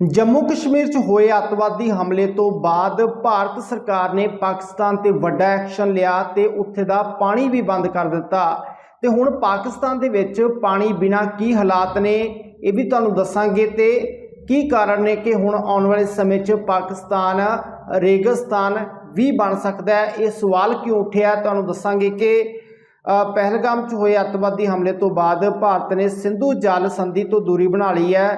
ਜੰਮੂ ਕਸ਼ਮੀਰ 'ਚ ਹੋਏ ਅੱਤਵਾਦੀ ਹਮਲੇ ਤੋਂ ਬਾਅਦ ਭਾਰਤ ਸਰਕਾਰ ਨੇ ਪਾਕਿਸਤਾਨ ਤੇ ਵੱਡਾ ਐਕਸ਼ਨ ਲਿਆ ਤੇ ਉੱਥੇ ਦਾ ਪਾਣੀ ਵੀ ਬੰਦ ਕਰ ਦਿੱਤਾ। ਤੇ ਹੁਣ ਪਾਕਿਸਤਾਨ ਦੇ ਵਿੱਚ ਪਾਣੀ ਬਿਨਾ ਕੀ ਹਾਲਾਤ ਨੇ, ਇਹ ਵੀ ਤੁਹਾਨੂੰ ਦੱਸਾਂਗੇ ਤੇ ਕੀ ਕਾਰਨ ਨੇ ਕਿ ਹੁਣ ਆਉਣ ਵਾਲੇ ਸਮੇਂ 'ਚ ਪਾਕਿਸਤਾਨ, ਰੇਗਿਸਤਾਨ ਵੀ ਬਣ ਸਕਦਾ ਹੈ? ਇਹ ਸਵਾਲ ਕਿਉਂ ਉੱਠਿਆ? ਤੁਹਾਨੂੰ ਦੱਸਾਂਗੇ ਕਿ ਪਹਿਲਗਾਮ 'ਚ ਹੋਏ ਅੱਤਵਾਦੀ ਹਮਲੇ ਤੋਂ ਬਾਅਦ ਭਾਰਤ ਨੇ ਸਿੰਧੂ ਜਲ ਸੰਧੀ ਤੋਂ ਦੂਰੀ ਬਣਾ ਲਈ ਹੈ।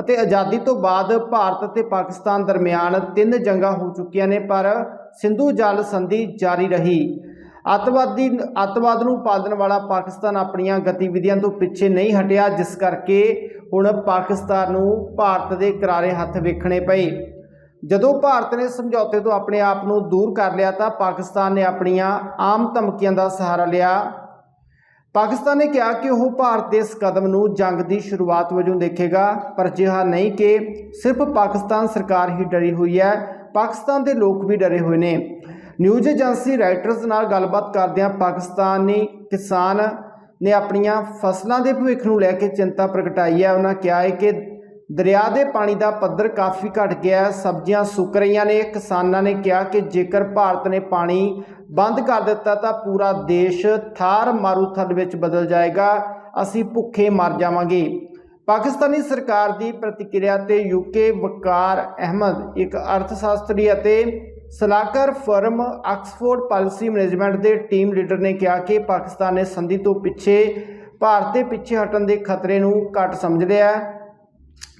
ਅਤੇ ਆਜ਼ਾਦੀ ਤੋਂ ਬਾਅਦ ਭਾਰਤ ਅਤੇ ਪਾਕਿਸਤਾਨ ਦਰਮਿਆਨ ਤਿੰਨ ਜੰਗਾਂ ਹੋ ਚੁੱਕੀਆਂ ਨੇ, ਪਰ ਸਿੰਧੂ ਜਲ ਸੰਧੀ ਜਾਰੀ ਰਹੀ। ਅੱਤਵਾਦੀ, ਅੱਤਵਾਦ ਨੂੰ ਪਾਲਣ ਵਾਲਾ ਪਾਕਿਸਤਾਨ ਆਪਣੀਆਂ ਗਤੀਵਿਧੀਆਂ ਤੋਂ ਪਿੱਛੇ ਨਹੀਂ ਹਟਿਆ, ਜਿਸ ਕਰਕੇ ਹੁਣ ਪਾਕਿਸਤਾਨ ਨੂੰ ਭਾਰਤ ਦੇ ਕਰਾਰੇ ਹੱਥ ਵੇਖਣੇ ਪਏ। ਜਦੋਂ ਭਾਰਤ ਨੇ ਸਮਝੌਤੇ ਤੋਂ ਆਪਣੇ ਆਪ ਨੂੰ ਦੂਰ ਕਰ ਲਿਆ, ਤਾਂ ਪਾਕਿਸਤਾਨ ਨੇ ਆਪਣੀਆਂ ਆਮ ਧਮਕੀਆਂ ਦਾ ਸਹਾਰਾ ਲਿਆ। ਪਾਕਿਸਤਾਨ ਨੇ ਕਿਹਾ ਕਿ ਉਹ ਭਾਰਤ ਦੇ ਇਸ ਕਦਮ ਨੂੰ ਜੰਗ ਦੀ ਸ਼ੁਰੂਆਤ ਵਜੋਂ ਦੇਖੇਗਾ, ਪਰ ਅਜਿਹਾ ਨਹੀਂ ਕਿ ਸਿਰਫ ਪਾਕਿਸਤਾਨ ਸਰਕਾਰ ਹੀ ਡਰੀ ਹੋਈ ਹੈ, ਪਾਕਿਸਤਾਨ ਦੇ ਲੋਕ ਵੀ ਡਰੇ ਹੋਏ ਨੇ। ਨਿਊਜ਼ ਏਜੰਸੀ ਰਾਈਟਰਸ ਨਾਲ ਗੱਲਬਾਤ ਕਰਦਿਆਂ ਪਾਕਿਸਤਾਨੀ ਕਿਸਾਨ ਨੇ ਆਪਣੀਆਂ ਫਸਲਾਂ ਦੇ ਭਵਿੱਖ ਨੂੰ ਲੈ ਕੇ ਚਿੰਤਾ ਪ੍ਰਗਟਾਈ ਹੈ। ਉਹਨਾਂ ਕਿਹਾ ਹੈ ਕਿ ਦਰਿਆ ਦੇ ਪਾਣੀ ਦਾ ਪੱਧਰ ਕਾਫੀ ਘਟ ਗਿਆ ਸਬਜ਼ੀਆਂ ਸੁੱਕ ਰਹੀਆਂ ਨੇ। ਕਿਸਾਨਾਂ ਨੇ ਕਿਹਾ ਕਿ ਜੇਕਰ ਭਾਰਤ ਨੇ ਪਾਣੀ ਬੰਦ ਕਰ ਦਿੱਤਾ ਤਾਂ ਪੂਰਾ ਦੇਸ਼ ਥਾਰ ਮਾਰੂਥਲ ਵਿੱਚ ਬਦਲ ਜਾਏਗਾ। ਅਸੀਂ ਭੁੱਖੇ ਮਰ ਜਾਵਾਂਗੇ। ਪਾਕਿਸਤਾਨੀ ਸਰਕਾਰ ਦੀ ਪ੍ਰਤੀਕਿਰਿਆ ਤੇ ਯੂਕੇ ਵਕਾਰ ਅਹਿਮਦ, ਇੱਕ ਅਰਥਸ਼ਾਸਤਰੀ ਅਤੇ ਸਲਾਹਕਾਰ ਫਰਮ ਆਕਸਫੋਰਡ ਪਾਲਿਸੀ ਮੈਨੇਜਮੈਂਟ ਦੇ ਟੀਮ ਲੀਡਰ ਨੇ ਕਿਹਾ ਕਿ ਪਾਕਿਸਤਾਨ ਨੇ ਸੰਧੀ ਤੋਂ ਪਿੱਛੇ, ਭਾਰਤ ਦੇ ਪਿੱਛੇ ਹਟਣ ਦੇ ਖਤਰੇ ਨੂੰ ਘੱਟ ਸਮਝ ਲਿਆ ਹੈ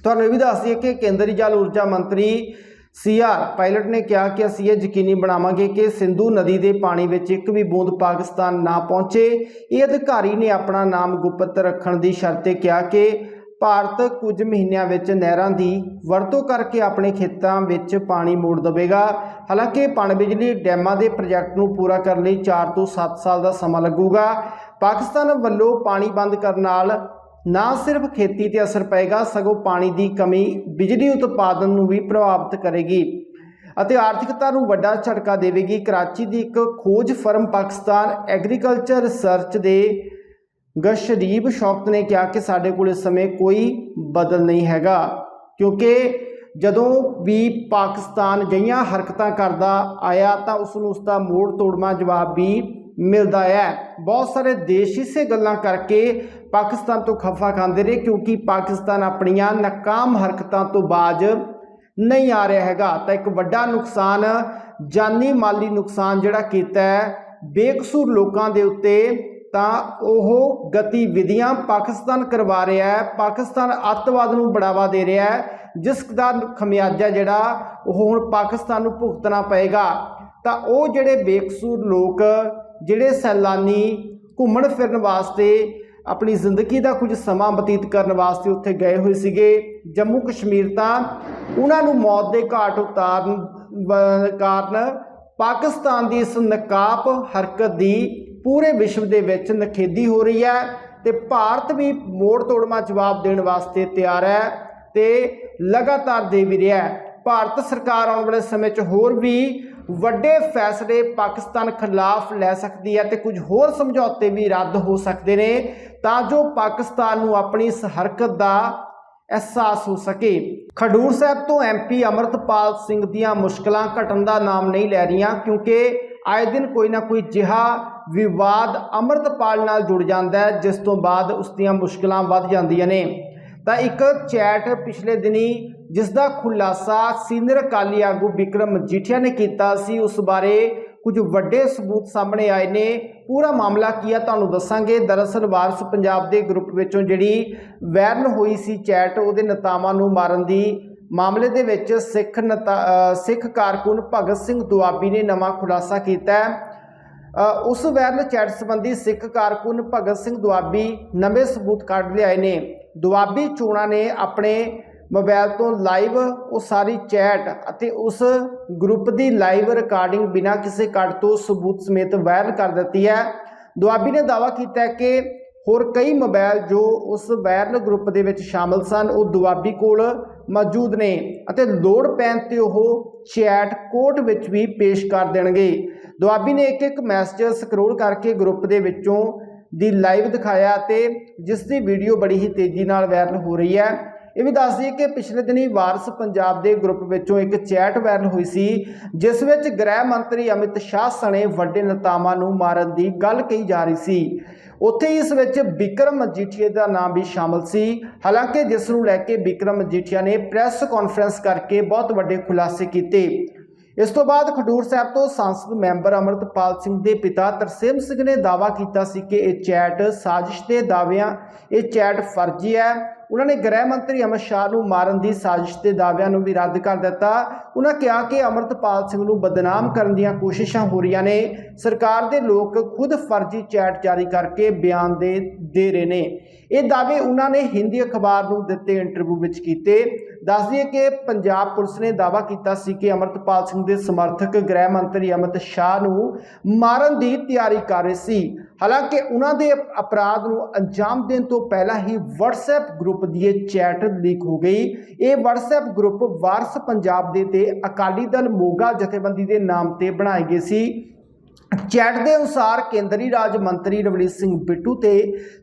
ਤੁਹਾਨੂੰ ਇਹ ਵੀ ਦੱਸ ਦਈਏ ਕਿ ਕੇਂਦਰੀ ਜਲ ਊਰਜਾ ਮੰਤਰੀ ਸੀਆਰ ਪਾਇਲਟ ਨੇ ਕਿਹਾ ਕਿ ਅਸੀਂ ਇਹ ਯਕੀਨੀ ਬਣਾਵਾਂਗੇ ਕਿ ਸਿੰਧੂ ਨਦੀ ਦੇ ਪਾਣੀ ਵਿੱਚ ਇੱਕ ਵੀ ਬੂੰਦ ਪਾਕਿਸਤਾਨ ਨਾ ਪਹੁੰਚੇ। ਇਹ ਅਧਿਕਾਰੀ ਨੇ ਆਪਣਾ ਨਾਮ ਗੁਪਤ ਰੱਖਣ ਦੀ ਸ਼ਰਤ ਤੇ ਕਿਹਾ ਕਿ ਭਾਰਤ ਕੁਝ ਮਹੀਨਿਆਂ ਵਿੱਚ ਨਹਿਰਾਂ ਦੀ ਵਰਤੋਂ ਕਰਕੇ ਆਪਣੇ ਖੇਤਾਂ ਵਿੱਚ ਪਾਣੀ ਮੋੜ ਦੇਵੇਗਾ। ਹਾਲਾਂਕਿ ਪਣ ਬਿਜਲੀ ਡੈਮਾਂ ਦੇ ਪ੍ਰੋਜੈਕਟ ਨੂੰ ਪੂਰਾ ਕਰਨ ਲਈ 4 ਤੋਂ 7 ਸਾਲ ਦਾ ਸਮਾਂ ਲੱਗੂਗਾ। ਪਾਕਿਸਤਾਨ ਵੱਲੋਂ ਪਾਣੀ ਬੰਦ ਕਰਨ ਨਾਲ ਨਾ ਸਿਰਫ ਖੇਤੀ ਤੇ ਅਸਰ ਪਏਗਾ, ਸਗੋਂ ਪਾਣੀ ਦੀ ਕਮੀ ਬਿਜਲੀ ਉਤਪਾਦਨ ਨੂੰ ਵੀ ਪ੍ਰਭਾਵਿਤ ਕਰੇਗੀ ਅਤੇ ਆਰਥਿਕਤਾ ਨੂੰ ਵੱਡਾ ਝਟਕਾ ਦੇਵੇਗੀ। ਕਰਾਚੀ ਦੀ ਇੱਕ ਖੋਜ ਫਰਮ ਪਾਕਿਸਤਾਨ ਐਗਰੀਕਲਚਰ ਰਿਸਰਚ ਦੇ ਗਸ਼ਰੀਬ ਸ਼ੌਕਤ ਨੇ ਕਿਹਾ ਕਿ ਸਾਡੇ ਕੋਲ ਇਸ ਸਮੇਂ ਕੋਈ ਬਦਲ ਨਹੀਂ ਹੈਗਾ, ਕਿਉਂਕਿ ਜਦੋਂ ਵੀ ਪਾਕਿਸਤਾਨ ਗਈਆਂ ਹਰਕਤਾਂ ਕਰਦਾ ਆਇਆ ਤਾਂ ਉਸ ਨੂੰ ਉਸ ਦਾ ਮੋੜ ਤੋੜਮਾ ਜਵਾਬ ਵੀ ਮਿਲਦਾ ਹੈ। ਬਹੁਤ ਸਾਰੇ ਦੇਸ਼ ਇਸੇ ਗੱਲਾਂ ਕਰਕੇ ਪਾਕਿਸਤਾਨ ਤੋਂ ਖਫਾ ਖਾਂਦੇ ਰਹੇ ਕਿਉਂਕਿ ਪਾਕਿਸਤਾਨ ਆਪਣੀਆਂ ਨਾਕਾਮ ਹਰਕਤਾਂ ਤੋਂ ਬਾਜ ਨਹੀਂ ਆ ਰਿਹਾ ਹੈਗਾ। ਤਾਂ ਇੱਕ ਵੱਡਾ ਨੁਕਸਾਨ, ਜਾਨੀ ਮਾਲੀ ਨੁਕਸਾਨ ਜਿਹੜਾ ਕੀਤਾ ਹੈ, ਬੇਕਸੂਰ ਲੋਕਾਂ ਦੇ ਉੱਤੇ ਤਾਂ ਉਹ ਗਤੀਵਿਧੀਆਂ ਪਾਕਿਸਤਾਨ ਕਰਵਾ ਰਿਹਾ ਹੈ, ਪਾਕਿਸਤਾਨ ਅੱਤਵਾਦ ਨੂੰ ਬੜਾਵਾ ਦੇ ਰਿਹਾ ਹੈ, ਜਿਸ ਦਾ ਖਮਿਆਜਾ ਜਿਹੜਾ ਉਹ ਹੁਣ ਪਾਕਿਸਤਾਨ ਨੂੰ ਭੁਗਤਣਾ ਪਏਗਾ। ਤਾਂ ਉਹ ਜਿਹੜੇ ਬੇਕਸੂਰ ਲੋਕ, ਜਿਹੜੇ ਸੈਲਾਨੀ ਘੁੰਮਣ ਫਿਰਨ ਵਾਸਤੇ ਆਪਣੀ ਜ਼ਿੰਦਗੀ ਦਾ ਕੁਝ ਸਮਾਂ ਬਤੀਤ ਕਰਨ ਵਾਸਤੇ ਉੱਥੇ ਗਏ ਹੋਏ ਸੀਗੇ। ਜੰਮੂ ਕਸ਼ਮੀਰ ਤਾਂ ਉਹਨਾਂ ਨੂੰ ਮੌਤ ਦੇ ਘਾਟ ਉਤਾਰਨ ਕਾਰਨ ਪਾਕਿਸਤਾਨ ਦੀ ਇਸ ਨਕਾਬ ਹਰਕਤ ਦੀ ਪੂਰੇ ਵਿਸ਼ਵ ਦੇ ਵਿੱਚ ਨਖੇਦੀ ਹੋ ਰਹੀ ਹੈ ਤੇ ਭਾਰਤ ਵੀ ਮੋੜ ਤੋੜਮਾ ਜਵਾਬ ਦੇਣ ਵਾਸਤੇ ਤਿਆਰ ਹੈ ਤੇ ਲਗਾਤਾਰ ਦੇ ਵੀ ਰਿਹਾ ਭਾਰਤ ਸਰਕਾਰ ਆਉਣ ਵਾਲੇ ਸਮੇਂ 'ਚ ਹੋਰ ਵੀ ਵੱਡੇ ਫੈਸਲੇ ਪਾਕਿਸਤਾਨ ਖਿਲਾਫ ਲੈ ਸਕਦੀ ਹੈ ਤੇ ਕੁਝ ਹੋਰ ਸਮਝੌਤੇ ਵੀ ਰੱਦ ਹੋ ਸਕਦੇ ਨੇ ਤਾਂ ਜੋ ਪਾਕਿਸਤਾਨ ਨੂੰ ਆਪਣੀ ਇਸ ਹਰਕਤ ਦਾ ਅਹਿਸਾਸ ਹੋ ਸਕੇ। ਖਡੂਰ ਸਾਹਿਬ ਤੋਂ ਐਮਪੀ ਅਮਰਤਪਾਲ ਸਿੰਘ ਦੀਆਂ ਮੁਸ਼ਕਲਾਂ ਘਟਣ ਦਾ ਨਾਮ ਨਹੀਂ ਲੈ ਰਹੀਆਂ ਕਿਉਂਕਿ ਆਏ ਦਿਨ ਕੋਈ ਨਾ ਕੋਈ ਜਿਹਾ ਵਿਵਾਦ ਅਮਰਤਪਾਲ ਨਾਲ ਜੁੜ ਜਾਂਦਾ ਹੈ, ਜਿਸ ਤੋਂ ਬਾਅਦ ਉਸ ਦੀਆਂ ਮੁਸ਼ਕਲਾਂ ਵੱਧ ਜਾਂਦੀਆਂ ਨੇ। ਤਾਂ ਇੱਕ ਚੈਟ ਪਿਛਲੇ ਦਿਨੀ ਜਿਸ ਦਾ ਖੁਲਾਸਾ ਸੀਨੀਅਰ ਅਕਾਲੀ ਆਗੂ ਵਿਕਰਮ ਮਜੀਠੀਆ ਨੇ ਕੀਤਾ ਸੀ, ਉਸ ਬਾਰੇ ਕੁਝ ਵੱਡੇ ਸਬੂਤ ਸਾਹਮਣੇ ਆਏ ਨੇ। ਪੂਰਾ ਮਾਮਲਾ ਕੀ ਆ ਤੁਹਾਨੂੰ ਦੱਸਾਂਗੇ। ਦਰਅਸਲ ਵਾਰਸ ਪੰਜਾਬ ਦੇ ਗਰੁੱਪ ਵਿੱਚੋਂ ਜਿਹੜੀ ਵਾਇਰਲ ਹੋਈ ਸੀ ਚੈਟ, ਉਹਦੇ ਨੇਤਾਵਾਂ ਨੂੰ ਮਾਰਨ ਦੀ ਮਾਮਲੇ ਦੇ ਵਿੱਚ ਸਿੱਖ ਨੇਤਾ ਸਿੱਖ ਕਾਰਕੁਨ ਭਗਤ ਸਿੰਘ ਦੁਆਬੀ ਨੇ ਨਵਾਂ ਖੁਲਾਸਾ ਕੀਤਾ ਹੈ। ਉਸ ਵਾਇਰਲ ਚੈਟ ਸੰਬੰਧੀ ਸਿੱਖ ਕਾਰਕੁਨ ਭਗਤ ਸਿੰਘ ਦੁਆਬੀ ਨਵੇਂ ਸਬੂਤ ਕੱਢ ਲਿਆਏ ਨੇ। ਦੁਆਬੀ ਚੋਣਾਂ ਨੇ ਆਪਣੇ ਮੋਬਾਈਲ ਤੋਂ ਲਾਈਵ ਉਹ ਸਾਰੀ ਚੈਟ ਅਤੇ ਉਸ ਗਰੁੱਪ ਦੀ ਲਾਈਵ ਰਿਕਾਰਡਿੰਗ ਬਿਨਾਂ ਕਿਸੇ ਕੱਟ ਤੋਂ ਸਬੂਤ ਸਮੇਤ ਵਾਇਰਲ ਕਰ ਦਿੱਤੀ ਹੈ। ਦੁਆਬੀ ਨੇ ਦਾਅਵਾ ਕੀਤਾ ਕਿ ਹੋਰ ਕਈ ਮੋਬਾਈਲ ਜੋ ਉਸ ਵਾਇਰਲ ਗਰੁੱਪ ਦੇ ਵਿੱਚ ਸ਼ਾਮਲ ਸਨ, ਉਹ ਦੁਆਬੀ ਕੋਲ ਮੌਜੂਦ ਨੇ ਅਤੇ ਲੋੜ ਪੈਣ ਤੇ ਉਹ ਚੈਟ ਕੋਰਟ ਵਿੱਚ ਵੀ ਪੇਸ਼ ਕਰ ਦੇਣਗੇ। ਦੁਆਬੀ ਨੇ ਇੱਕ ਇੱਕ ਮੈਸੇਜ ਸਕਰੋਲ ਕਰਕੇ ਗਰੁੱਪ ਦੇ ਵਿੱਚੋਂ ਦੀ ਲਾਈਵ ਦਿਖਾਇਆ ਤੇ ਜਿਸ ਦੀ ਵੀਡੀਓ ਬੜੀ ਹੀ ਤੇਜ਼ੀ ਨਾਲ ਵਾਇਰਲ ਹੋ ਰਹੀ ਹੈ। ਇਹ ਵੀ ਦੱਸ ਦਈਏ ਕਿ ਪਿਛਲੇ ਦਿਨੀ ਵਾਰਸ ਪੰਜਾਬ ਦੇ ਗਰੁੱਪ ਵਿੱਚੋਂ ਇੱਕ ਚੈਟ ਵਾਇਰਲ ਹੋਈ ਸੀ, ਜਿਸ ਵਿੱਚ ਗ੍ਰਹਿ ਮੰਤਰੀ ਅਮਿਤ ਸ਼ਾਹ ਸਣੇ ਵੱਡੇ ਨੇਤਾਵਾਂ ਨੂੰ ਮਾਰਨ ਦੀ ਗੱਲ ਕਹੀ ਜਾ ਰਹੀ ਸੀ। ਉੱਥੇ ਇਸ ਵਿੱਚ ਵਿਕਰਮ ਮਜੀਠੀਆ ਦਾ ਨਾਮ ਵੀ ਸ਼ਾਮਲ ਸੀ। ਹਾਲਾਂਕਿ ਜਿਸ ਨੂੰ ਲੈ ਕੇ ਵਿਕਰਮ ਮਜੀਠੀਆ ਨੇ ਪ੍ਰੈਸ ਕਾਨਫਰੰਸ ਕਰਕੇ ਬਹੁਤ ਵੱਡੇ ਖੁਲਾਸੇ ਕੀਤੇ। ਇਸ ਤੋਂ ਬਾਅਦ ਖਡੂਰ ਸਾਹਿਬ ਤੋਂ ਸੰਸਦ ਮੈਂਬਰ ਅਮਰਤਪਾਲ ਸਿੰਘ ਦੇ ਪਿਤਾ ਤਰਸੇਮ ਸਿੰਘ ਨੇ ਦਾਅਵਾ ਕੀਤਾ ਸੀ ਕਿ ਇਹ ਚੈਟ ਸਾਜ਼ਿਸ਼ ਦੇ ਦਾਅਵਿਆਂ, ਇਹ ਚੈਟ ਫਰਜ਼ੀ ਹੈ। ਉਹਨਾਂ ਨੇ ਗ੍ਰਹਿ ਮੰਤਰੀ ਅਮਿਤ ਸ਼ਾਹ ਨੂੰ ਮਾਰਨ ਦੀ ਸਾਜ਼ਿਸ਼ ਦੇ ਦਾਅਵਿਆਂ ਨੂੰ ਵੀ ਰੱਦ ਕਰ ਦਿੱਤਾ। ਉਹਨਾਂ ਕਿਹਾ ਕਿ ਅਮਰਤਪਾਲ ਸਿੰਘ ਨੂੰ ਬਦਨਾਮ ਕਰਨ ਦੀਆਂ ਕੋਸ਼ਿਸ਼ਾਂ ਹੋ ਰਹੀਆਂ ਨੇ। ਸਰਕਾਰ ਦੇ ਲੋਕ ਖੁਦ ਫਰਜ਼ੀ ਚੈਟ ਜਾਰੀ ਕਰਕੇ ਬਿਆਨ ਦੇ ਦੇ ਰਹੇ ਨੇ। ਇਹ ਦਾਅਵੇ ਉਹਨਾਂ ਨੇ ਹਿੰਦੀ ਅਖਬਾਰ ਨੂੰ ਦਿੱਤੇ ਇੰਟਰਵਿਊ ਵਿੱਚ ਕੀਤੇ। ਦੱਸ ਦਈਏ ਕਿ ਪੰਜਾਬ ਪੁਲਿਸ ਨੇ ਦਾਅਵਾ ਕੀਤਾ ਸੀ ਕਿ ਅਮਰਤਪਾਲ ਸਿੰਘ ਦੇ ਸਮਰਥਕ ਗ੍ਰਹਿ ਮੰਤਰੀ ਅਮਿਤ ਸ਼ਾਹ ਨੂੰ ਮਾਰਨ ਦੀ ਤਿਆਰੀ ਕਰ ਰਹੇ ਸੀ। ਹਾਲਾਂਕਿ ਉਹਨਾਂ ਦੇ ਅਪਰਾਧ ਨੂੰ ਅੰਜਾਮ ਦੇਣ ਤੋਂ ਪਹਿਲਾਂ ਹੀ WhatsApp ਗਰੁੱਪ ਦੀ ਇਹ ਚੈਟ ਲੀਕ ਹੋ ਗਈ। ਇਹ WhatsApp ਗਰੁੱਪ ਵਾਰਸ ਪੰਜਾਬ ਦੇ ਤੇ ਅਕਾਲੀ ਦਲ ਮੋਗਾ ਜਥੇਬੰਦੀ ਦੇ ਨਾਮ ਤੇ ਬਣਾਏ ਗਏ ਸੀ। ਚੈਟ ਦੇ ਅਨੁਸਾਰ ਕੇਂਦਰੀ ਰਾਜ ਮੰਤਰੀ ਰਵਨੀਤ ਸਿੰਘ ਬਿੱਟੂ ਤੇ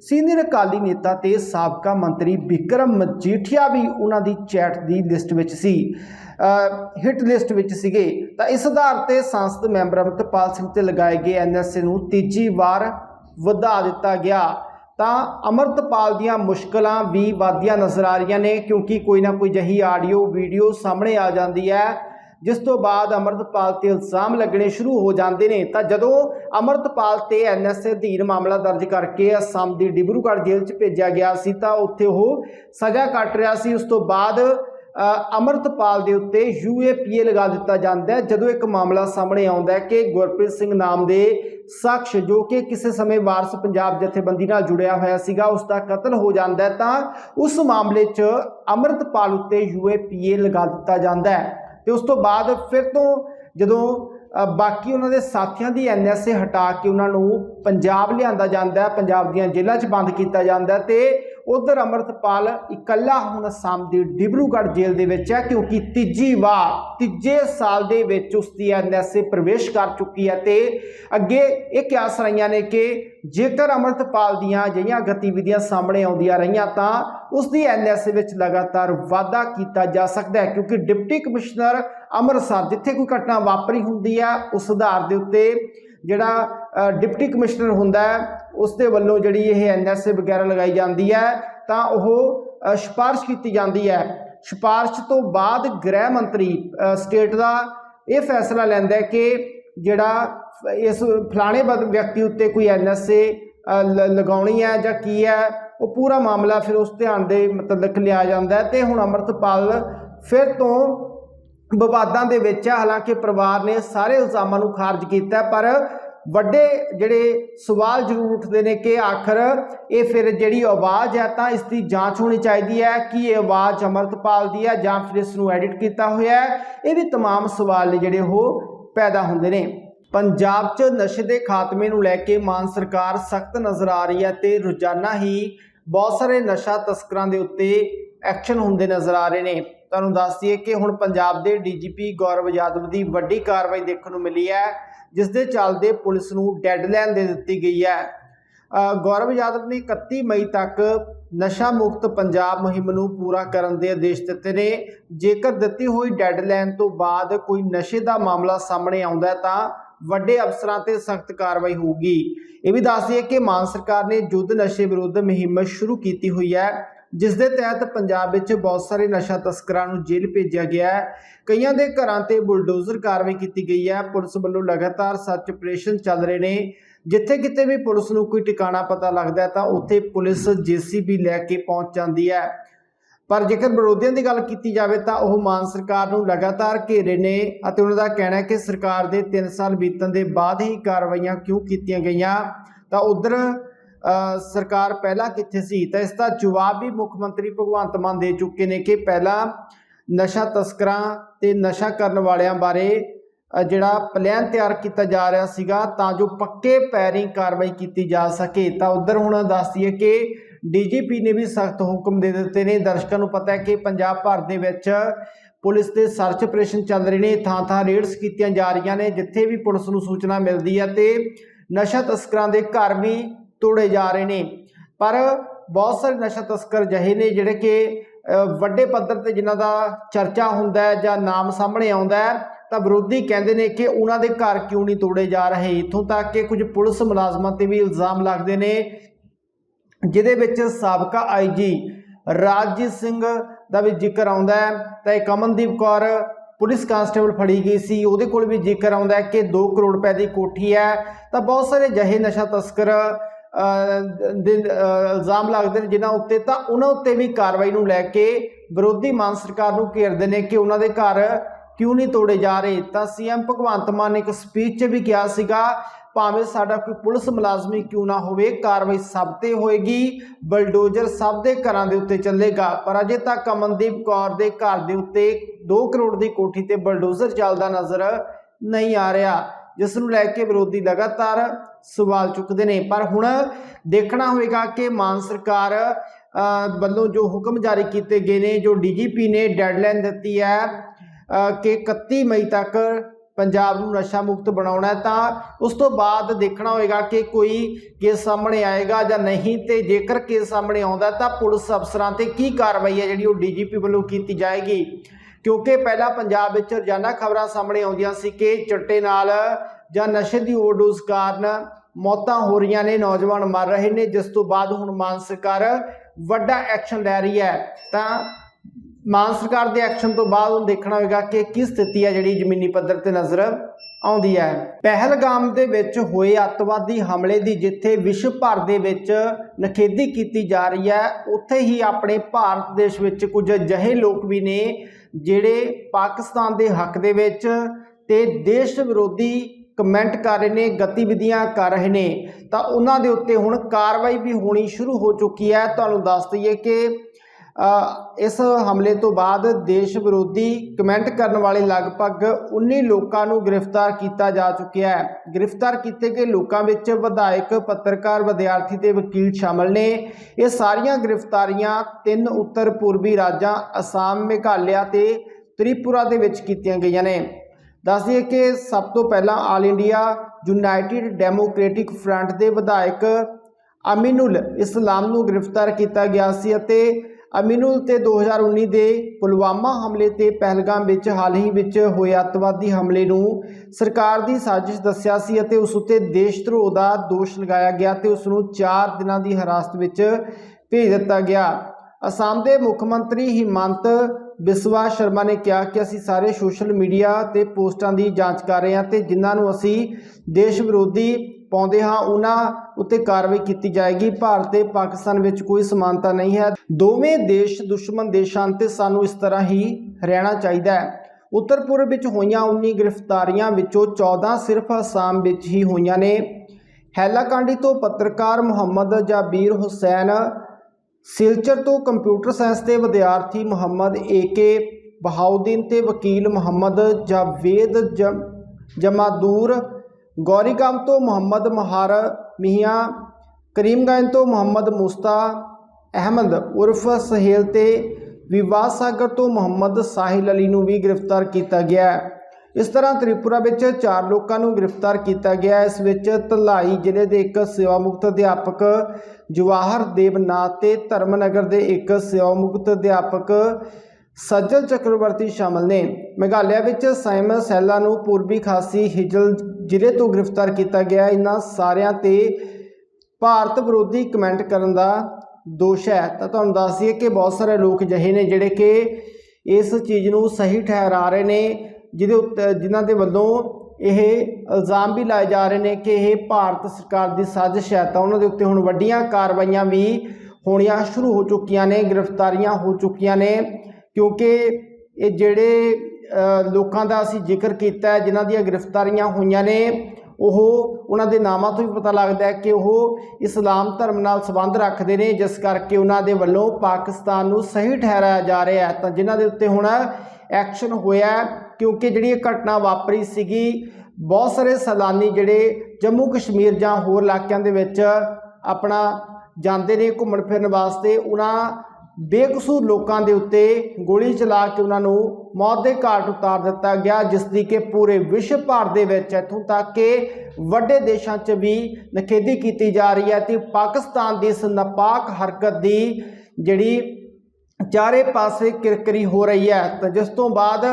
ਸੀਨੀਅਰ ਅਕਾਲੀ ਨੇਤਾ ਤੇ ਸਾਬਕਾ ਮੰਤਰੀ ਵਿਕਰਮ ਮਜੀਠੀਆ ਵੀ ਉਹਨਾਂ ਦੀ ਚੈਟ ਦੀ ਲਿਸਟ ਵਿੱਚ ਸੀ ਹਿੱਟ ਲਿਸਟ ਵਿੱਚ ਸੀਗੇ। ਤਾਂ ਇਸ ਆਧਾਰ ਤੇ ਸੰਸਦ ਮੈਂਬਰ ਅਮਰਤਪਾਲ ਸਿੰਘ ਤੇ ਲਗਾਏ ਗਏ ਐਨਐਸਏ ਨੂੰ ਤੀਜੀ ਵਾਰ ਵਧਾ ਦਿੱਤਾ ਗਿਆ। ਤਾਂ ਅਮਰਤਪਾਲ ਦੀਆਂ ਮੁਸ਼ਕਲਾਂ ਵੀ ਵਾਧੀਆਂ ਨਜ਼ਰ ਆ ਰਹੀਆਂ ਨੇ ਕਿਉਂਕਿ ਕੋਈ ਨਾ ਕੋਈ ਜਹੀ ਆਡੀਓ, ਵੀਡੀਓ ਸਾਹਮਣੇ ਆ ਜਾਂਦੀ ਹੈ। ਜਿਸ ਤੋਂ ਬਾਅਦ ਅਮਰਤਪਾਲ ਤੇ ਇਲਜ਼ਾਮ ਲੱਗਣੇ ਸ਼ੁਰੂ ਹੋ ਜਾਂਦੇ ਨੇ ਤਾਂ ਜਦੋਂ ਅਮਰਤਪਾਲ ਤੇ ਐਨਐਸਏ ਅਧੀਨ ਮਾਮਲਾ ਦਰਜ ਕਰਕੇ ਅਸਾਮ ਦੀ ਡਿਬਰੂਗੜ੍ਹ ਜੇਲ੍ਹ 'ਚ ਭੇਜਿਆ ਗਿਆ ਸੀ ਤਾਂ ਉੱਥੇ ਉਹ ਸਜ਼ਾ ਕੱਟ ਰਿਹਾ ਸੀ। ਉਸ ਤੋਂ ਬਾਅਦ ਅ, ਅਮਰਤਪਾਲ ਦੇ ਉੱਤੇ ਯੂਏਪੀਏ ਲਗਾ ਦਿੱਤਾ ਜਾਂਦਾ ਹੈ। ਜਦੋਂ ਇੱਕ ਮਾਮਲਾ ਸਾਹਮਣੇ ਆਉਂਦਾ ਹੈ ਕਿ ਗੁਰਪ੍ਰੀਤ ਸਿੰਘ ਨਾਮ ਦੇ ਸ਼ਖਸ ਜੋ ਕਿ ਕਿਸੇ ਸਮੇਂ ਵਾਰਸ ਪੰਜਾਬ ਜਥੇਬੰਦੀ ਨਾਲ ਜੁੜਿਆ ਹੋਇਆ ਸੀਗਾ ਉਸ ਦਾ ਕਤਲ ਹੋ ਜਾਂਦਾ ਹੈ ਤਾਂ ਉਸ ਮਾਮਲੇ 'ਚ ਅਮਰਤਪਾਲ ਉੱਤੇ ਯੂਏਪੀਏ ਲਗਾ ਦਿੱਤਾ ਜਾਂਦਾ ਹੈ। ਤੇ ਉਸ ਤੋਂ ਬਾਅਦ ਫਿਰ ਤੋਂ ਜਦੋਂ ਬਾਕੀ ਉਹਨਾਂ ਦੇ ਸਾਥੀਆਂ ਦੀ ਐਨਐਸਏ ਹਟਾ ਕੇ ਉਹਨਾਂ ਨੂੰ ਪੰਜਾਬ ਲਿਆਂਦਾ ਜਾਂਦਾ ਹੈ, ਪੰਜਾਬ ਦੀਆਂ ਜੇਲ੍ਹਾਂ 'ਚ ਬੰਦ ਕੀਤਾ ਜਾਂਦਾ ਹੈ ਤੇ ਉਧਰ ਅਮਰਤਪਾਲ ਇਕੱਲਾ ਹੁਣ ਅਸਾਮ ਦੀ ਡਿਬਰੂਗੜ੍ਹ ਜੇਲ੍ਹ ਦੇ ਵਿੱਚ ਹੈ ਕਿਉਂਕਿ ਤੀਜੀ ਵਾਰ, ਤੀਜੇ ਸਾਲ ਦੇ ਵਿੱਚ ਉਸ ਦੀ ਐਨਐਸਏ ਪ੍ਰਵੇਸ਼ ਕਰ ਚੁੱਕੀ ਹੈ ਤੇ ਅੱਗੇ ਇਹ ਕਿਆਸ ਰਹੀਆਂ ਨੇ ਕਿ ਜੇਕਰ ਅਮਰਤਪਾਲ ਦੀਆਂ ਅਜਿਹੀਆਂ ਗਤੀਵਿਧੀਆਂ ਸਾਹਮਣੇ ਆਉਂਦੀਆਂ ਰਹੀਆਂ ਤਾਂ ਉਸ ਦੀ ਐਨਐਸਏ ਵਿੱਚ ਲਗਾਤਾਰ ਵਾਧਾ ਕੀਤਾ ਜਾ ਸਕਦਾ ਹੈ ਕਿਉਂਕਿ ਡਿਪਟੀ ਕਮਿਸ਼ਨਰ ਅੰਮ੍ਰਿਤਸਰ, ਜਿੱਥੇ ਕੋਈ ਘਟਨਾ ਵਾਪਰੀ ਹੁੰਦੀ ਹੈ, ਉਸ ਆਧਾਰ ਦੇ ਉੱਤੇ ਜਿਹੜਾ ਡਿਪਟੀ ਕਮਿਸ਼ਨਰ ਹੁੰਦਾ ਹੈ ਉਸ ਦੇ ਵੱਲੋਂ ਜਿਹੜੀ ਇਹ ਐਨਐਸਏ ਵਗੈਰਾ ਲਗਾਈ ਜਾਂਦੀ ਹੈ ਤਾਂ ਉਹ ਅ, ਸਿਫਾਰਿਸ਼ ਕੀਤੀ ਜਾਂਦੀ ਹੈ। ਸਿਫਾਰਿਸ਼ ਤੋਂ ਬਾਅਦ ਗ੍ਰਹਿ ਮੰਤਰੀ ਸਟੇਟ ਦਾ ਇਹ ਫੈਸਲਾ ਲੈਂਦਾ ਹੈ ਕਿ ਜਿਹੜਾ ਇਸ ਫਲਾਣੇ ਵਿਅਕਤੀ ਉੱਤੇ ਕੋਈ ਐਨਐਸਏ ਲਗਾਉਣੀ ਹੈ ਜਾਂ ਕੀ ਹੈ ਉਹ ਪੂਰਾ ਮਾਮਲਾ ਫਿਰ ਉਸ ਧਿਆਨ ਦੇ ਮਤਲਬ ਲਿਆ ਜਾਂਦਾ ਹੈ ਤੇ ਹੁਣ ਅਮਰਤਪਾਲ ਫਿਰ ਤੋਂ ਵਿਵਾਦਾਂ ਦੇ ਵਿੱਚ ਹੈ ਹਾਲਾਂਕਿ ਪਰਿਵਾਰ ਨੇ ਸਾਰੇ ਇਲਜ਼ਾਮਾਂ ਨੂੰ ਖਾਰਜ ਕੀਤਾ ਹੈ, ਪਰ ਵੱਡੇ ਜਿਹੜੇ ਸਵਾਲ ਜ਼ਰੂਰ ਉੱਠਦੇ ਨੇ ਕਿ ਆਖਰ ਇਹ ਫਿਰ ਜਿਹੜੀ ਆਵਾਜ਼ ਹੈ ਤਾਂ ਇਸ ਦੀ ਜਾਂਚ ਹੋਣੀ ਚਾਹੀਦੀ ਹੈ ਕਿ ਇਹ ਆਵਾਜ਼ ਅਮਰਤਪਾਲ ਦੀ ਹੈ ਜਾਂ ਫਿਰ ਇਸ ਨੂੰ ਐਡਿਟ ਕੀਤਾ ਹੋਇਆ ਹੈ ਇਹ ਵੀ तमाम ਸਵਾਲ ਨੇ ਜਿਹੜੇ ਉਹ ਪੈਦਾ ਹੁੰਦੇ ਨੇ ਪੰਜਾਬ 'ਚ ਨਸ਼ੇ ਦੇ ਖਾਤਮੇ ਨੂੰ ਲੈ ਕੇ ਮਾਨ ਸਰਕਾਰ ਸਖਤ ਨਜ਼ਰ ਆ ਰਹੀ ਹੈ ਤੇ ਰੋਜ਼ਾਨਾ ਹੀ ਬਹੁਤ ਸਾਰੇ ਨਸ਼ਾ ਤਸਕਰਾਂ ਦੇ ਉੱਤੇ ਐਕਸ਼ਨ ਹੁੰਦੇ ਨਜ਼ਰ ਆ ਰਹੇ ਨੇ ਤੁਹਾਨੂੰ ਦੱਸ ਦਈਏ ਕਿ ਹੁਣ ਪੰਜਾਬ ਦੇ ਡੀਜੀਪੀ ਗੌਰਵ ਯਾਦਵ ਦੀ ਵੱਡੀ ਕਾਰਵਾਈ ਦੇਖਣ ਨੂੰ ਮਿਲੀ ਹੈ, ਜਿਸ ਦੇ ਚੱਲਦੇ ਪੁਲਿਸ ਨੂੰ ਡੈਡਲਾਈਨ ਦੇ ਦਿੱਤੀ ਗਈ ਹੈ। ਗੌਰਵ ਯਾਦਵ ਨੇ 31 ਮਈ ਤੱਕ ਨਸ਼ਾ ਮੁਕਤ ਪੰਜਾਬ ਮੁਹਿੰਮ ਨੂੰ ਪੂਰਾ ਕਰਨ ਦੇ ਆਦੇਸ਼ ਦਿੱਤੇ ਨੇ। ਜੇਕਰ ਦਿੱਤੀ ਹੋਈ ਡੈਡਲਾਈਨ ਤੋਂ ਬਾਅਦ ਕੋਈ ਨਸ਼ੇ ਦਾ ਮਾਮਲਾ ਸਾਹਮਣੇ ਆਉਂਦਾ ਤਾਂ ਵੱਡੇ ਅਫਸਰਾਂ ਤੇ ਸਖਤ ਕਾਰਵਾਈ ਹੋਊਗੀ। ਇਹ ਵੀ ਦੱਸ ਦਈਏ ਕਿ ਮਾਨ ਸਰਕਾਰ ਨੇ ਯੁੱਧ ਨਸ਼ੇ ਵਿਰੁੱਧ ਮੁਹਿੰਮ ਸ਼ੁਰੂ ਕੀਤੀ ਹੋਈ ਹੈ। ਜਿਸ ਦੇ ਤਹਿਤ ਪੰਜਾਬ ਵਿੱਚ ਬਹੁਤ ਸਾਰੇ ਨਸ਼ਾ ਤਸਕਰਾਂ ਨੂੰ ਜੇਲ੍ਹ ਭੇਜਿਆ ਗਿਆ ਹੈ। ਕਈਆਂ ਦੇ ਘਰਾਂ ਤੇ ਬੁਲਡੋਜ਼ਰ ਕਾਰਵਾਈ ਕੀਤੀ ਗਈ ਹੈ। ਪੁਲਿਸ ਵੱਲੋਂ ਲਗਾਤਾਰ ਸਰਚ ਆਪਰੇਸ਼ਨ ਚੱਲ ਰਹੇ ਨੇ। ਜਿੱਥੇ ਕਿਤੇ ਵੀ ਪੁਲਿਸ ਨੂੰ ਕੋਈ ਟਿਕਾਣਾ ਪਤਾ ਲੱਗਦਾ ਹੈ ਤਾਂ ਉੱਥੇ ਪੁਲਿਸ ਜੀਸੀਬੀ ਲੈ ਕੇ ਪਹੁੰਚ ਜਾਂਦੀ ਹੈ। ਪਰ ਜੇਕਰ ਵਿਰੋਧੀਆਂ ਦੀ ਗੱਲ ਕੀਤੀ ਜਾਵੇ ਤਾਂ ਉਹ ਮਾਨ ਸਰਕਾਰ ਨੂੰ ਲਗਾਤਾਰ ਘੇਰੇ ਨੇ ਅਤੇ ਉਹਨਾਂ ਦਾ ਕਹਿਣਾ ਹੈ ਕਿ ਸਰਕਾਰ ਦੇ 3 ਸਾਲ ਬੀਤਣ ਦੇ ਬਾਅਦ ਹੀ ਕਾਰਵਾਈਆਂ ਕਿਉਂ ਕੀਤੀਆਂ ਗਈਆਂ, ਤਾਂ ਉਧਰ ਸਰਕਾਰ ਪਹਿਲਾਂ ਕਿੱਥੇ ਸੀ? ਤਾਂ ਇਸ ਦਾ ਜਵਾਬ ਵੀ ਮੁੱਖ ਮੰਤਰੀ ਭਗਵੰਤ ਮਾਨ ਦੇ ਚੁੱਕੇ ਨੇ ਕਿ ਪਹਿਲਾਂ ਨਸ਼ਾ ਤਸਕਰਾਂ ਤੇ ਨਸ਼ਾ ਕਰਨ ਵਾਲਿਆਂ ਬਾਰੇ ਜਿਹੜਾ ਪਲਾਨ ਤਿਆਰ ਕੀਤਾ ਜਾ ਰਿਹਾ ਸੀਗਾ, ਤਾਂ ਜੋ ਪੱਕੇ ਪੈਰੀ ਕਾਰਵਾਈ ਕੀਤੀ ਜਾ ਸਕੇ। ਤਾਂ ਉਧਰ ਹੁਣ ਦੱਸਦੀ ਹੈ ਕਿ ਡੀਜੀਪੀ ਨੇ ਵੀ ਸਖਤ ਹੁਕਮ ਦੇ ਦਿੱਤੇ ਨੇ। ਦਰਸ਼ਕਾਂ ਨੂੰ ਪਤਾ ਹੈ ਕਿ ਪੰਜਾਬ ਭਰ ਦੇ ਵਿੱਚ ਪੁਲਿਸ ਦੇ ਸਰਚ ਆਪਰੇਸ਼ਨ ਚੱਲ ਰਹੇ ਨੇ। ਥਾਂ ਥਾਂ ਰੇਡਸ ਕੀਤੀਆਂ ਜਾ ਰਹੀਆਂ ਨੇ, ਜਿੱਥੇ ਵੀ ਪੁਲਿਸ ਨੂੰ ਸੂਚਨਾ ਮਿਲਦੀ ਹੈ ਤੇ ਨਸ਼ਾ ਤਸਕਰਾਂ ਦੇ ਘਰ ਵੀ ਤੋੜੇ ਜਾ ਰਹੇ ਨੇ। ਪਰ ਬਹੁਤ ਸਾਰੇ ਨਸ਼ਾ ਤਸਕਰ ਅਜਿਹੇ ਨੇ ਜਿਹੜੇ ਕਿ ਵੱਡੇ ਪੱਧਰ ਤੇ ਜਿਨ੍ਹਾਂ ਦਾ ਚਰਚਾ ਹੁੰਦਾ ਹੈ ਜਾਂ ਨਾਮ ਸਾਹਮਣੇ ਆਉਂਦਾ ਹੈ, ਤਾਂ ਵਿਰੋਧੀ ਕਹਿੰਦੇ ਨੇ ਕਿ ਉਹਨਾਂ ਦੇ ਘਰ ਕਿਉਂ ਨਹੀਂ ਤੋੜੇ ਜਾ ਰਹੇ? ਇੱਥੋਂ ਤੱਕ ਕਿ ਕੁਝ ਪੁਲਿਸ ਮੁਲਾਜ਼ਮਾਂ ਤੇ ਵੀ ਇਲਜ਼ਾਮ ਲੱਗਦੇ ਨੇ, ਜਿਹਦੇ ਵਿੱਚ ਸਾਬਕਾ ਆਈਜੀ ਰਾਜਜੀਤ ਸਿੰਘ ਦਾ ਵੀ ਜ਼ਿਕਰ ਆਉਂਦਾ ਹੈ। ਤਾਂ ਇਹ ਅਮਨਦੀਪ ਕੌਰ ਪੁਲਿਸ ਕਾਂਸਟੇਬਲ ਫੜੀ ਗਈ ਸੀ। ਉਹਦੇ ਕੋਲ ਵੀ ਜ਼ਿਕਰ ਆਉਂਦਾ ਹੈ ਕਿ 2 ਕਰੋੜ ਰੁਪਏ ਦੀ ਕੋਠੀ ਹੈ। ਤਾਂ ਬਹੁਤ ਸਾਰੇ ਜਹੇ ਨਸ਼ਾ ਤਸਕਰ ਦੇ ਇਲਜ਼ਾਮ ਲੱਗਦੇ ਨੇ ਜਿਨ੍ਹਾਂ ਉੱਤੇ, ਤਾਂ ਉਹਨਾਂ ਉੱਤੇ ਵੀ ਕਾਰਵਾਈ ਨੂੰ ਲੈ ਕੇ ਵਿਰੋਧੀ ਮਾਨ ਸਰਕਾਰ ਨੂੰ ਘੇਰਦੇ ਨੇ ਕਿ ਉਹਨਾਂ ਦੇ ਘਰ ਕਿਉਂ ਨਹੀਂ ਤੋੜੇ ਜਾ ਰਹੇ। ਤਾਂ ਸੀਐਮ ਭਗਵੰਤ ਮਾਨ ਨੇ ਇੱਕ ਸਪੀਚ 'ਚ ਵੀ ਕਿਹਾ ਸੀਗਾ, ਭਾਵੇਂ ਸਾਡਾ ਕੋਈ ਪੁਲਿਸ ਮੁਲਾਜ਼ਮੀ ਕਿਉਂ ਨਾ ਹੋਵੇ, ਕਾਰਵਾਈ ਸਭ ਤੇ ਹੋਏਗੀ, ਬਲਡੋਜ਼ਰ ਸਭ ਦੇ ਘਰਾਂ ਦੇ ਉੱਤੇ ਚੱਲੇਗਾ। ਪਰ ਅਜੇ ਤੱਕ ਅਮਨਦੀਪ ਕੌਰ ਦੇ ਘਰ ਦੇ ਉੱਤੇ 2 ਕਰੋੜ ਦੀ ਕੋਠੀ ਤੇ ਬਲਡੋਜ਼ਰ ਚੱਲਦਾ ਨਜ਼ਰ ਨਹੀਂ ਆ ਰਿਹਾ। ਜਿਸ ਨੂੰ ਲੈ ਕੇ ਵਿਰੋਧੀ ਲਗਾਤਾਰ ਸਵਾਲ ਚੁੱਕਦੇ ਨੇ। ਪਰ ਹੁਣ ਦੇਖਣਾ ਹੋਵੇਗਾ ਕਿ ਮਾਨ ਸਰਕਾਰ ਵੱਲੋਂ ਜੋ ਹੁਕਮ ਜਾਰੀ ਕੀਤੇ ਗਏ ਨੇ, ਜੋ ਡੀਜੀਪੀ ਨੇ ਡੈਡਲਾਈਨ ਦਿੱਤੀ ਹੈ ਕਿ 31 ਮਈ ਤੱਕ ਪੰਜਾਬ ਨੂੰ ਨਸ਼ਾ ਮੁਕਤ ਬਣਾਉਣਾ ਤਾਂ ਉਸ ਤੋਂ ਬਾਅਦ ਦੇਖਣਾ ਹੋਏਗਾ ਕਿ ਕੋਈ ਕੇਸ ਸਾਹਮਣੇ ਆਏਗਾ ਜਾਂ ਨਹੀਂ। ਤੇ ਜੇਕਰ ਕੇਸ ਸਾਹਮਣੇ ਆਉਂਦਾ ਤਾਂ ਪੁਲਿਸ ਅਫਸਰਾਂ ਤੇ ਕੀ ਕਾਰਵਾਈ ਹੈ ਜਿਹੜੀ ਉਹ ਡੀਜੀਪੀ ਵੱਲੋਂ ਕੀਤੀ ਜਾਏਗੀ? ਕਿਉਂਕਿ ਪਹਿਲਾਂ ਪੰਜਾਬ ਵਿੱਚ ਰੋਜ਼ਾਨਾ ਖਬਰਾਂ ਸਾਹਮਣੇ ਆਉਂਦੀਆਂ ਸੀ ਕਿ ਚਿੱਟੇ ਨਾਲ ਜਾਂ ਨਸ਼ੇ ਦੀ ਓਵਰਡੋਜ਼ ਕਾਰਨ ਮੌਤਾਂ ਹੋ ਰਹੀਆਂ ਨੇ, ਨੌਜਵਾਨ ਮਰ ਰਹੇ ਨੇ, ਜਿਸ ਤੋਂ ਬਾਅਦ ਹੁਣ ਮਾਨ ਸਰਕਾਰ ਵੱਡਾ ਐਕਸ਼ਨ ਲੈ ਰਹੀ ਹੈ। ਤਾਂ ਮਾਨ ਸਰਕਾਰ ਦੇ ਐਕਸ਼ਨ ਤੋਂ ਬਾਅਦ ਹੁਣ ਦੇਖਣਾ ਹੋਵੇਗਾ ਕਿ ਕੀ ਸਥਿਤੀ ਹੈ ਜਿਹੜੀ ਜ਼ਮੀਨੀ ਪੱਧਰ ਤੇ ਨਜ਼ਰ ਆਉਂਦੀ ਹੈ। ਪਹਿਲਗਾਮ ਦੇ ਵਿੱਚ ਹੋਏ ਅੱਤਵਾਦੀ ਹਮਲੇ ਦੀ ਜਿੱਥੇ ਵਿਸ਼ਵ ਭਰ ਦੇ ਵਿੱਚ ਨਖੇਦੀ ਕੀਤੀ ਜਾ ਰਹੀ ਹੈ, ਉੱਥੇ ਹੀ ਆਪਣੇ ਭਾਰਤ ਦੇਸ਼ ਵਿੱਚ ਕੁਝ ਅਜਿਹੇ ਲੋਕ ਵੀ ਨੇ ਜਿਹੜੇ ਪਾਕਿਸਤਾਨ ਦੇ ਹੱਕ ਦੇ ਵਿੱਚ ਤੇ ਦੇਸ਼ ਵਿਰੋਧੀ ਕਮੈਂਟ ਕਰ ਰਹੇ ਨੇ, ਗਤੀਵਿਧੀਆਂ ਕਰ ਰਹੇ ਨੇ। ਤਾਂ ਉਹਨਾਂ ਦੇ ਉੱਤੇ ਹੁਣ ਕਾਰਵਾਈ ਵੀ ਹੋਣੀ ਸ਼ੁਰੂ ਹੋ ਚੁੱਕੀ ਹੈ। ਤੁਹਾਨੂੰ ਦੱਸ ਦਈਏ ਕਿ ਇਸ ਹਮਲੇ ਤੋਂ ਬਾਅਦ ਦੇਸ਼ ਵਿਰੋਧੀ ਕਮੈਂਟ ਕਰਨ ਵਾਲੇ ਲਗਭਗ 19 ਲੋਕਾਂ ਨੂੰ ਗ੍ਰਿਫਤਾਰ ਕੀਤਾ ਜਾ ਚੁੱਕਿਆ ਹੈ। ਗ੍ਰਿਫਤਾਰ ਕੀਤੇ ਗਏ ਲੋਕਾਂ ਵਿੱਚ ਵਿਧਾਇਕ, ਪੱਤਰਕਾਰ, ਵਿਦਿਆਰਥੀ ਤੇ ਵਕੀਲ ਸ਼ਾਮਲ ਨੇ। ਇਹ ਸਾਰੀਆਂ ਗ੍ਰਿਫਤਾਰੀਆਂ ਤਿੰਨ ਉੱਤਰ ਪੂਰਬੀ ਰਾਜਾਂ, ਅਸਾਮ, ਮੇਘਾਲਿਆ ਤੇ ਤ੍ਰਿਪੁਰਾ ਦੇ ਵਿੱਚ ਕੀਤੀਆਂ ਗਈਆਂ ਨੇ। ਦੱਸ ਦਈਏ ਕਿ ਸਭ ਤੋਂ ਪਹਿਲਾਂ All India United Democratic Front ਦੇ ਵਿਧਾਇਕ ਅਮੀਨੁਲ ਇਸਲਾਮ ਨੂੰ ਗ੍ਰਿਫਤਾਰ ਕੀਤਾ ਗਿਆ ਸੀ ਅਤੇ ਅਮੀਨੁਲ ਤੇ 2019 ਦੇ ਪੁਲਵਾਮਾ ਹਮਲੇ ਤੇ ਪਹਿਲਗਾਮ ਵਿੱਚ ਹਾਲ ਹੀ ਵਿੱਚ ਹੋਏ ਅੱਤਵਾਦੀ ਹਮਲੇ ਨੂੰ ਸਰਕਾਰ ਦੀ ਸਾਜ਼ਿਸ਼ ਦੱਸਿਆ ਸੀ ਅਤੇ ਉਸ ਉੱਤੇ ਦੇਸ਼ ਧਰੋਹ ਦਾ ਦੋਸ਼ ਲਗਾਇਆ ਗਿਆ ਤੇ ਉਸ ਨੂੰ 4 ਦਿਨਾਂ ਦੀ ਹਿਰਾਸਤ ਵਿੱਚ ਭੇਜ ਦਿੱਤਾ ਗਿਆ। ਅਸਾਮ ਦੇ ਮੁੱਖ ਮੰਤਰੀ ਹਿਮੰਤ ਬਿਸਵਾ ਸ਼ਰਮਾ ਨੇ ਕਿਹਾ ਕਿ ਅਸੀਂ ਸਾਰੇ ਸੋਸ਼ਲ ਮੀਡੀਆ ਤੇ ਪੋਸਟਾਂ ਦੀ ਜਾਂਚ ਕਰ ਰਹੇ ਹਾਂ ਤੇ ਜਿਨ੍ਹਾਂ ਨੂੰ ਅਸੀਂ ਦੇਸ਼ ਵਿਰੋਧੀ ਪਾਉਂਦੇ ਹਾਂ, ਉਹਨਾਂ ਉੱਤੇ ਕਾਰਵਾਈ ਕੀਤੀ ਜਾਏਗੀ। ਭਾਰਤ ਤੇ ਪਾਕਿਸਤਾਨ ਵਿੱਚ ਕੋਈ ਸਮਾਨਤਾ ਨਹੀਂ ਹੈ। ਦੋਵੇਂ ਦੇਸ਼ ਦੁਸ਼ਮਣ ਦੇਸ਼ਾਂ ਤੇ ਸਾਨੂੰ ਇਸ ਤਰ੍ਹਾਂ ਹੀ ਰਹਿਣਾ ਚਾਹੀਦਾ ਹੈ। ਉੱਤਰ ਪੂਰਬ ਵਿੱਚ ਹੋਈਆਂ 19 ਗ੍ਰਿਫਤਾਰੀਆਂ ਵਿੱਚੋਂ 14 ਸਿਰਫ ਅਸਾਮ ਵਿੱਚ ਹੀ ਹੋਈਆਂ ਨੇ। ਹੈਲਾਕਾਂਡੀ ਤੋਂ ਪੱਤਰਕਾਰ ਮੁਹੰਮਦ ਜਾਬੀਰ ਹੁਸੈਨ ਸਿਲਚਰ ਤੋਂ ਕੰਪਿਊਟਰ ਸਾਇੰਸ ਦੇ ਵਿਦਿਆਰਥੀ ਮੁਹੰਮਦ ਏਕੇ ਬਹਾਉਦੀਨ ਤੇ ਵਕੀਲ ਮੁਹੰਮਦ ਜਾਵੇਦ ਜਮ- ਜਮਾਦੂਰ ਗੌਰੀਗਾਮ ਤੋਂ ਮੁਹੰਮਦ ਮਹਾਰ ਮੀਆਂ, ਕਰੀਮਗੰਜ ਤੋਂ ਮੁਹੰਮਦ ਮੁਸਤਾ ਅਹਿਮਦ ਉਰਫ ਸਹੇਲ ਤੇ ਵਿਵਾਦ ਸਾਗਰ ਤੋਂ ਮੁਹੰਮਦ ਸਾਹਿਲ ਅਲੀ ਨੂੰ ਵੀ ਗ੍ਰਿਫਤਾਰ ਕੀਤਾ ਗਿਆ ਇਸ ਤਰ੍ਹਾਂ ਤ੍ਰਿਪੁਰਾ ਵਿੱਚ ਚਾਰ ਲੋਕਾਂ ਨੂੰ ਗ੍ਰਿਫਤਾਰ ਕੀਤਾ ਗਿਆ ਇਸ ਵਿੱਚ ਧਲਾਈ ਜ਼ਿਲ੍ਹੇ ਦੇ ਇੱਕ ਸੇਵਾ ਮੁਕਤ ਅਧਿਆਪਕ ਜਵਾਹਰ ਦੇਵਨਾਥ ਤੇ ਧਰਮਨਗਰ ਦੇ ਇੱਕ ਸੇਵਾ ਮੁਕਤ ਅਧਿਆਪਕ ਸੱਜਲ ਚੱਕਰਵਰਤੀ ਸ਼ਾਮਲ ਨੇ। ਮੇਘਾਲਿਆ ਵਿੱਚ ਸਾਈਮਨ ਸੈਲਾ ਨੂੰ ਪੂਰਬੀ ਖਾਸੀ ਹਿਜਲ ਜ਼ਿਲ੍ਹੇ ਤੋਂ ਗ੍ਰਿਫਤਾਰ ਕੀਤਾ ਗਿਆ। ਇਹਨਾਂ ਸਾਰਿਆਂ ਤੇ ਭਾਰਤ ਵਿਰੋਧੀ ਕਮੈਂਟ ਕਰਨ ਦਾ ਦੋਸ਼ ਹੈ। ਤਾਂ ਤੁਹਾਨੂੰ ਦੱਸ ਦਈਏ ਕਿ ਬਹੁਤ ਸਾਰੇ ਲੋਕ ਅਜਿਹੇ ਨੇ ਜਿਹੜੇ ਕਿ ਇਸ ਚੀਜ਼ ਨੂੰ ਸਹੀ ਠਹਿਰਾ ਰਹੇ ਨੇ, ਜਿਹਦੇ ਉੱਤੇ, ਜਿਨ੍ਹਾਂ ਦੇ ਵੱਲੋਂ ਇਹ ਇਲਜ਼ਾਮ ਵੀ ਲਾਏ ਜਾ ਰਹੇ ਨੇ ਕਿ ਇਹ ਭਾਰਤ ਸਰਕਾਰ ਦੀ ਸਾਜ਼ਿਸ਼ ਹੈ। ਤਾਂ ਉਹਨਾਂ ਦੇ ਉੱਤੇ ਹੁਣ ਵੱਡੀਆਂ ਕਾਰਵਾਈਆਂ ਵੀ ਹੋਣੀਆਂ ਸ਼ੁਰੂ ਹੋ ਚੁੱਕੀਆਂ ਨੇ, ਗ੍ਰਿਫਤਾਰੀਆਂ ਹੋ ਚੁੱਕੀਆਂ ਨੇ। ਕਿਉਂਕਿ ਇਹ ਜਿਹੜੇ ਲੋਕਾਂ ਦਾ ਅਸੀਂ ਜ਼ਿਕਰ ਕੀਤਾ, ਜਿਨ੍ਹਾਂ ਦੀਆਂ ਗ੍ਰਿਫਤਾਰੀਆਂ ਹੋਈਆਂ ਨੇ, ਉਹ ਉਹਨਾਂ ਦੇ ਨਾਮਾਂ ਤੋਂ ਵੀ ਪਤਾ ਲੱਗਦਾ ਹੈ ਕਿ ਉਹ ਇਸਲਾਮ ਧਰਮ ਨਾਲ ਸੰਬੰਧ ਰੱਖਦੇ ਨੇ, ਜਿਸ ਕਰਕੇ ਉਹਨਾਂ ਦੇ ਵੱਲੋਂ ਪਾਕਿਸਤਾਨ ਨੂੰ ਸਹੀ ਠਹਿਰਾਇਆ ਜਾ ਰਿਹਾ ਹੈ। ਤਾਂ ਜਿਨ੍ਹਾਂ ਦੇ ਉੱਤੇ ਹੁਣ ਐਕਸ਼ਨ ਹੋਇਆ ਕਿਉਂਕਿ ਜਿਹੜੀ ਇਹ ਘਟਨਾ ਵਾਪਰੀ ਸੀਗੀ, ਬਹੁਤ ਸਾਰੇ ਸੈਲਾਨੀ ਜਿਹੜੇ ਜੰਮੂ ਕਸ਼ਮੀਰ ਜਾਂ ਹੋਰ ਇਲਾਕਿਆਂ ਦੇ ਵਿੱਚ ਆਪਣਾ ਜਾਂਦੇ ਨੇ ਘੁੰਮਣ ਫਿਰਨ ਵਾਸਤੇ, ਉਹਨਾਂ ਬੇਕਸੂਰ ਲੋਕਾਂ ਦੇ ਉੱਤੇ ਗੋਲੀ ਚਲਾ ਕੇ ਉਹਨਾਂ ਨੂੰ ਮੌਤ ਦੇ ਘਾਟ ਉਤਾਰ ਦਿੱਤਾ ਗਿਆ, ਜਿਸ ਦੀ ਕਿ ਪੂਰੇ ਵਿਸ਼ਵ ਭਰ ਦੇ ਵਿੱਚ ਇੱਥੋਂ ਤੱਕ ਕਿ ਵੱਡੇ ਦੇਸ਼ਾਂ 'ਚ ਵੀ ਨਖੇਦੀ ਕੀਤੀ ਜਾ ਰਹੀ ਹੈ ਤੇ ਪਾਕਿਸਤਾਨ ਦੀ ਇਸ ਨਾਪਾਕ ਹਰਕਤ ਦੀ ਜਿਹੜੀ ਚਾਰੇ ਪਾਸੇ ਕਿਰਕਰੀ ਹੋ ਰਹੀ ਹੈ। ਤਾਂ ਜਿਸ ਤੋਂ ਬਾਅਦ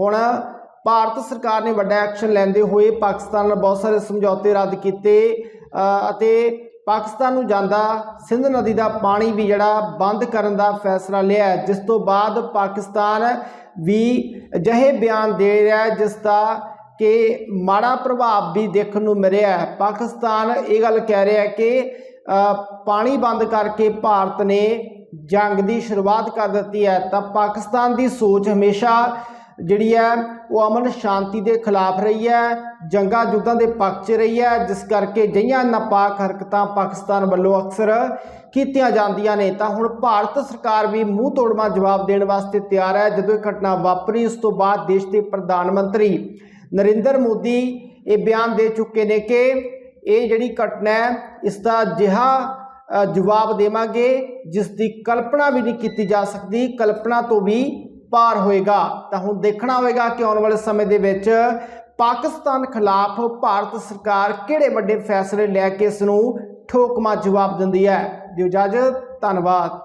ਹੁਣ ਭਾਰਤ ਸਰਕਾਰ ਨੇ ਵੱਡਾ ਐਕਸ਼ਨ ਲੈਂਦੇ ਹੋਏ ਪਾਕਿਸਤਾਨ ਨਾਲ ਬਹੁਤ ਸਾਰੇ ਸਮਝੌਤੇ ਰੱਦ ਕੀਤੇ ਅਤੇ ਪਾਕਿਸਤਾਨ ਨੂੰ ਜਾਂਦਾ, ਸਿੰਧ ਨਦੀ ਦਾ ਪਾਣੀ ਵੀ ਜਿਹੜਾ ਬੰਦ ਕਰਨ ਦਾ ਫੈਸਲਾ ਲਿਆ ਜਿਸ ਤੋਂ ਬਾਅਦ ਪਾਕਿਸਤਾਨ ਵੀ ਅਜਿਹੇ ਬਿਆਨ ਦੇ ਰਿਹਾ ਜਿਸ ਦਾ ਕਿ ਮਾੜਾ ਪ੍ਰਭਾਵ ਵੀ ਦੇਖਣ ਨੂੰ ਮਿਲਿਆ ਪਾਕਿਸਤਾਨ ਇਹ ਗੱਲ ਕਹਿ ਰਿਹਾ ਕਿ ਪਾਣੀ ਬੰਦ ਕਰਕੇ ਭਾਰਤ ਨੇ ਜੰਗ ਦੀ ਸ਼ੁਰੂਆਤ ਕਰ ਦਿੱਤੀ ਹੈ, ਤਾਂ ਪਾਕਿਸਤਾਨ ਦੀ ਸੋਚ ਹਮੇਸ਼ਾ ਜਿਹੜੀ ਹੈ, ਉਹ ਅਮਨ ਸ਼ਾਂਤੀ ਦੇ ਖਿਲਾਫ ਰਹੀ ਹੈ, ਜੰਗਾਂ ਯੁੱਧਾਂ ਦੇ ਪੱਖ 'ਚ ਰਹੀ ਹੈ, ਜਿਸ ਕਰਕੇ ਜਈਆਂ ਨਾਪਾਕ ਹਰਕਤਾਂ ਪਾਕਿਸਤਾਨ ਵੱਲੋਂ ਅਕਸਰ ਕੀਤੀਆਂ ਜਾਂਦੀਆਂ ਨੇ। ਤਾਂ ਹੁਣ ਭਾਰਤ ਸਰਕਾਰ ਵੀ ਮੂੰਹ ਤੋੜਵਾ ਜਵਾਬ ਦੇਣ ਵਾਸਤੇ ਤਿਆਰ ਹੈ, ਜਦੋਂ ਇਹ ਘਟਨਾ ਵਾਪਰੀ, ਉਸ ਤੋਂ ਬਾਅਦ ਦੇਸ਼ ਦੇ ਪ੍ਰਧਾਨ ਮੰਤਰੀ ਨਰਿੰਦਰ ਮੋਦੀ ਇਹ ਬਿਆਨ ਦੇ ਚੁੱਕੇ ਨੇ ਕਿ ਇਹ ਜਿਹੜੀ ਘਟਨਾ ਹੈ, ਇਸ ਦਾ ਜਿਹਾ ਜਵਾਬ ਦੇਵਾਂਗੇ, ਜਿਸ ਦੀ ਕਲਪਨਾ ਵੀ ਨਹੀਂ ਕੀਤੀ ਜਾ ਸਕਦੀ। ਕਲਪਨਾ ਤੋਂ ਵੀ ਪਾਰ ਹੋਏਗਾ, ਤਾਂ ਹੁਣ ਦੇਖਣਾ ਹੋਵੇਗਾ ਕਿ ਆਉਣ ਵਾਲੇ ਸਮੇਂ ਦੇ ਵਿੱਚ ਪਾਕਿਸਤਾਨ ਖਿਲਾਫ ਭਾਰਤ ਸਰਕਾਰ ਕਿਹੜੇ ਵੱਡੇ ਫੈਸਲੇ ਲੈ ਕੇ ਇਸ ਨੂੰ ਠੋਕਮਾ ਜਵਾਬ ਦਿੰਦੀ ਹੈ। ਦਿਓ ਇਜਾਜ਼ਤ, ਧੰਨਵਾਦ।